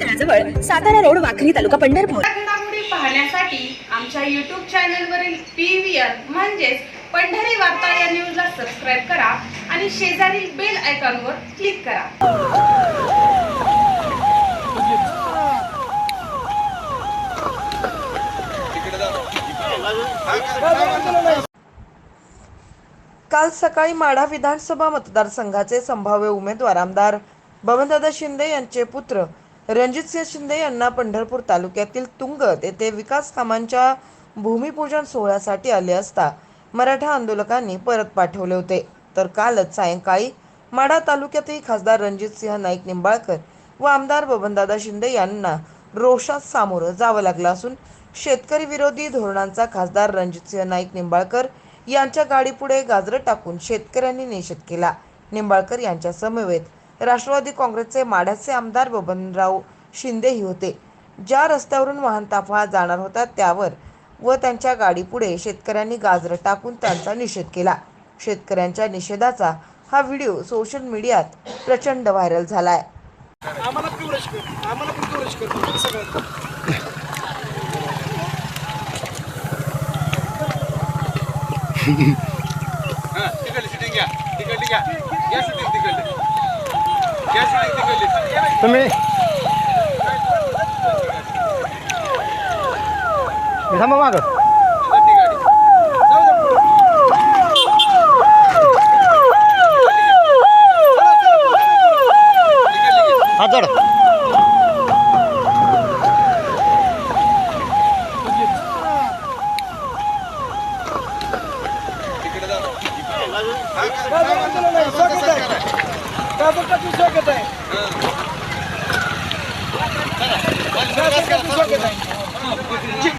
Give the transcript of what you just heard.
तळाजवळ Satara road Wakhari तालुका पंढरपूर. पाहण्यासाठी आमच्या युट्यूब चॅनलवरील पी व्ही आर म्हणजेच पंढरी वार्ता या न्यूजला सबस्क्राईब करा आणि शेजारील बेल आयकॉनवर क्लिक करा. काल सकाळी माढा विधानसभा मतदारसंघाचे संभाव्य उमेदवार आमदार बबनदादा शिंदे यांचे पुत्र रणजितसिंह शिंदे यांना पंढरपूर तालुक्यातील तुंगत येथे विकास कामांच्या भूमिपूजन सोहळ्यासाठी आले असता मराठा आंदोलकांनी परत पाठवले होते. तर कालच सायंकाळी माढा तालुक्यातही खासदार रणजितसिंह नाईक निंबाळकर व आमदार बबनदादा शिंदे यांना रोषात सामोरं जावं लागलं असून शेतकरी विरोधी धोरणांचा खासदार रणजितसिंह नाईक निंबाळकर यांच्या गाडीपुढे गाजरं टाकून शेतकऱ्यांनी निषेध केला. निंबाळकर यांच्या समवेत राष्ट्रवादी काँग्रेसचे माढ्याचे आमदार बबनराव शिंदेही होते ज्या रस्त्यावरून वाहन ताफा जाणार होता त्यावर व त्यांच्या गाडीपुढे शेतकऱ्यांनी गाजरं टाकून त्यांचा निषेध केला शेतकऱ्यांच्या निषेधाचा हा व्हिडिओ सोशल मीडियात प्रचंड व्हायरल झालाय आम्हाला पिवळच कर आम्हाला पण पिवळच कर तुम्ही सगळं हा, तिकडली shooting घ्या. तिकडली घ्या. shooting तिकडली. तुम्ही थांबा मागं हातड तिकडे शासनाची स्वागत आहे. शासनाची स्वागत आहे.